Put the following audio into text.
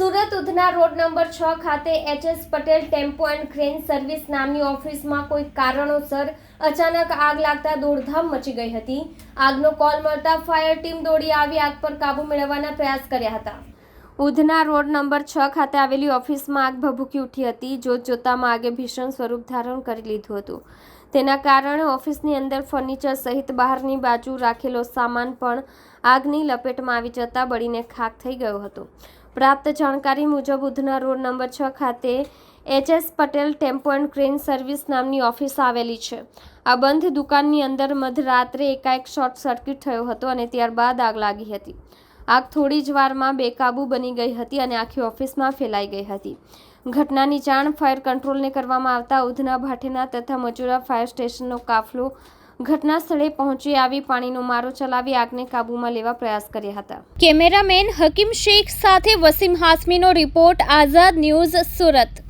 Surat Udhna road number છ ખાતે HS Patel tempo and crane service નામની ઓફિસમાં કોઈ કારણોસર અચાનક આગ લાગતા દોડધામ મચી ગઈ હતી. આગનો કોલ મળતા ફાયર ટીમ દોડી આવી આગ પર કાબૂ મેળવવાના પ્રયાસ કર્યા હતા. ઉધના રોડ નંબર છ ખાતે આવેલી ઓફિસમાં આગ ભભૂકી ઉઠી હતી જોત જોતામાં આગે ભીષણ સ્વરૂપ ધારણ કરી લીધું હતું. તેના કારણે ઓફિસની અંદર ફર્નિચર સહિત બહારની બાજુ રાખેલો સામાન પણ આગની લપેટમાં આવી જતા બળીને ખાક થઈ ગયો હતો. પ્રાપ્ત જાણકારી મુજબ ઉધના રોડ નંબર છ ખાતે HS Patel tempo and crane service નામની ઓફિસ આવેલી છે. આ બંધ દુકાનની અંદર મધરાત્રે એકાએક શોર્ટ સર્કિટ થયો હતો અને ત્યારબાદ આગ લાગી હતી. આગ થોડી જ વારમાં બેકાબૂ બની ગઈ હતી અને આખી ઓફિસમાં ફેલાઈ ગઈ હતી. ઘટનાની જાણ ફાયર કંટ્રોલને કરવામાં આવતા ઉધના ભાટેના તથા મજુરા ફાયર સ્ટેશનનો કાફલો ઘટના સ્થળે પહોંચી આવી પાણીનો મારો ચલાવી આગને કાબૂમાં લેવા પ્રયાસ કર્યા હતા. કેમેરામેન હકીમ શેખ સાથે વસીમ હાસમીનો રિપોર્ટ, આઝાદ ન્યૂઝ સુરત.